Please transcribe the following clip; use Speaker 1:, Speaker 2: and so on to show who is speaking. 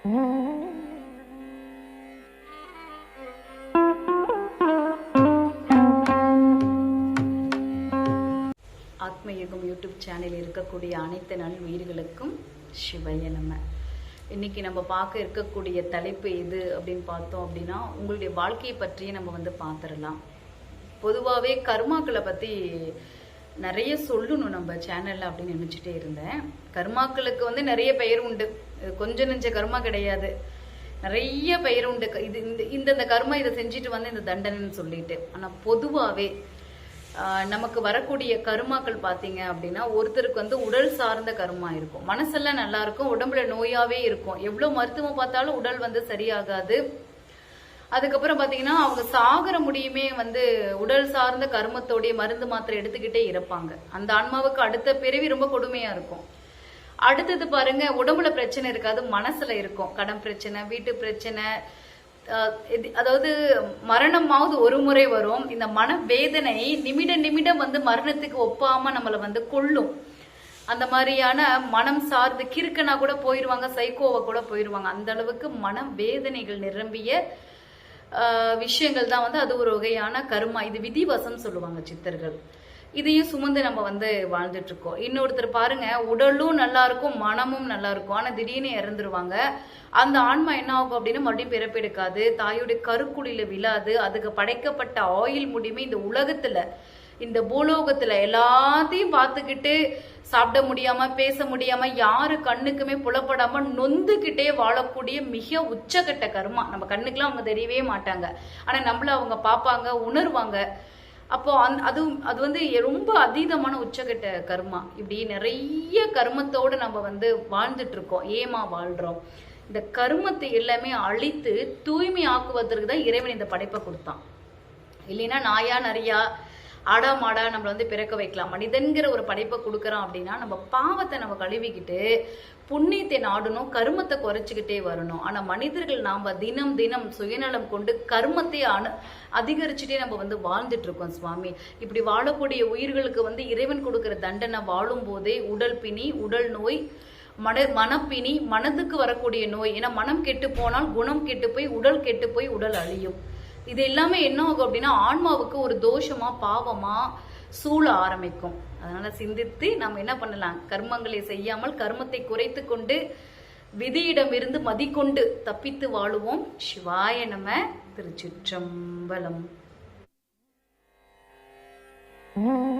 Speaker 1: ஆத்மயுகம் YouTube சேனலில் இருக்கக்கூடிய அனைத்து நல் உயிர்களுக்கும் சிவய நம்ம இன்னைக்கு நம்ம பார்க்க இருக்கக்கூடிய தலைப்பு எது அப்படின்னு பார்த்தோம் அப்படின்னா உங்களுடைய வாழ்க்கையை பற்றியே நம்ம வந்து பார்த்துடலாம். பொதுவாகவே கர்மாக்களை பற்றி நிறைய சொல்லணும் நம்ம சேனல்ல அப்படின்னு நினைச்சிட்டே இருந்தேன். கர்மாக்களுக்கு வந்து நிறைய பெயர் உண்டு. இது கொஞ்சம் நெஞ்ச கர்மா கிடையாது. நிறைய பெயர் உண்டு. இது இந்த இந்த கர்மா இதை செஞ்சுட்டு வந்து இந்த தண்டனைன்னு சொல்லிட்டு. ஆனால் பொதுவாகவே நமக்கு வரக்கூடிய கருமாக்கள் பார்த்தீங்க அப்படின்னா ஒருத்தருக்கு வந்து உடல் சார்ந்த கருமா இருக்கும். மனசெல்லாம் நல்லா இருக்கும். உடம்புல நோயாவே இருக்கும். எவ்வளோ மருத்துவம் பார்த்தாலும் உடல் வந்து சரியாகாது. அதுக்கப்புறம் பார்த்தீங்கன்னா அவங்க சாகிற முடியுமே வந்து உடல் சார்ந்த கருமத்தோடைய மருந்து மாத்திரை எடுத்துக்கிட்டே இருப்பாங்க. அந்த ஆன்மாவுக்கு அடுத்த பிறவி ரொம்ப கொடுமையா இருக்கும். அடுத்தது பாருங்க உடம்புல பிரச்சனை இருக்காது மனசுல இருக்கும். கடன் பிரச்சனை வீட்டு பிரச்சனை இது- அதாவது மரணமாவது ஒரு முறை வரும். இந்த மனவேதனை நிமிட நிமிடம் வந்து மரணத்துக்கு ஒப்பாம நம்மளை வந்து கொள்ளும் அந்த மாதிரியான மனம் சார்ந்து கிறுக்கனா கூட போயிருவாங்க சைக்கோவை கூட போயிருவாங்க. அந்த அளவுக்கு மன வேதனைகள் நிரம்பிய விஷயங்கள் தான் வந்து அது ஒரு வகையான கருமா. இது விதிவசம் சொல்லுவாங்க சித்தர்கள். இதையும் சுமந்து நம்ம வந்து வாழ்ந்துட்டு இருக்கோம் இன்னொருத்தர் பாருங்க உடலும் நல்லா இருக்கும் மனமும் நல்லா இருக்கும் ஆனா திடீர்னு இறந்துருவாங்க. அந்த ஆன்மா என்ன ஆகும் அப்படின்னா மறுபடியும் பிறப்பெடுக்காது. தாயுடைய கருக்குழியில விழாது. அதுக்கு படைக்கப்பட்ட ஆயில் முடியுமே இந்த உலகத்துல இந்த பூலோகத்துல எல்லாத்தையும் பார்த்துக்கிட்டு சாப்பிட முடியாம பேச முடியாம யாரு கண்ணுக்குமே புலப்படாம நொந்துகிட்டே வாழக்கூடிய மிக உச்சகட்ட கர்மா. நம்ம கண்ணுக்குலாம் அவங்க தெரியவே மாட்டாங்க. ஆனா நம்மள அவங்க பார்ப்பாங்க உணர்வாங்க. அப்போ அந் அது அது வந்து ரொம்ப அதீதமான உச்சகட்ட கர்மா. இப்படி நிறைய கர்மத்தோடு நம்ம வந்து வாழ்ந்துட்டு இருக்கோம் ஏமா வாழ்கிறோம் இந்த கர்மத்தை எல்லாமே அழித்து தூய்மை ஆக்குவதற்கு தான் இறைவன் இந்த படைப்பை கொடுத்தான். இல்லைன்னா நாயா நரியா ஆடா மாடா நம்மளை வந்து பிறக்க வைக்கலாம். மனிதன்கிற ஒரு படைப்பை கொடுக்குறோம் அப்படின்னா நம்ம பாவத்தை நம்ம கழுவிக்கிட்டு புண்ணியத்தை நாடணும் கருமத்தை குறைச்சிக்கிட்டே வரணும். ஆனால் மனிதர்கள் நாம் தினம் தினம் சுயநலம் கொண்டு கர்மத்தை அனு அதிகரிச்சுட்டே நம்ம வந்து வாழ்ந்துட்டு இருக்கோம் சுவாமி. இப்படி வாழக்கூடிய உயிர்களுக்கு வந்து இறைவன் கொடுக்குற தண்டனை வாழும் போதே உடல் பிணி உடல் நோய் மன மனப்பினி மனதுக்கு வரக்கூடிய நோய். ஏன்னா மனம் கெட்டு போனால் குணம் கெட்டு போய் உடல் கெட்டு போய் உடல் அழியும். இது எல்லாமே என்ன ஆகும் அப்படின்னா ஆன்மாவுக்கு ஒரு தோஷமா பாவமா சூழ ஆரம்பிக்கும். அதனால சிந்தித்து நம்ம என்ன பண்ணலாம்? கர்மங்களை செய்யாமல் கர்மத்தை குறைத்து கொண்டு விதியிடமிருந்து மதிக்கொண்டு தப்பித்து வாழுவோம். சிவாய நம திருச்சிற்றம்பலம்.
Speaker 2: Mm-hmm.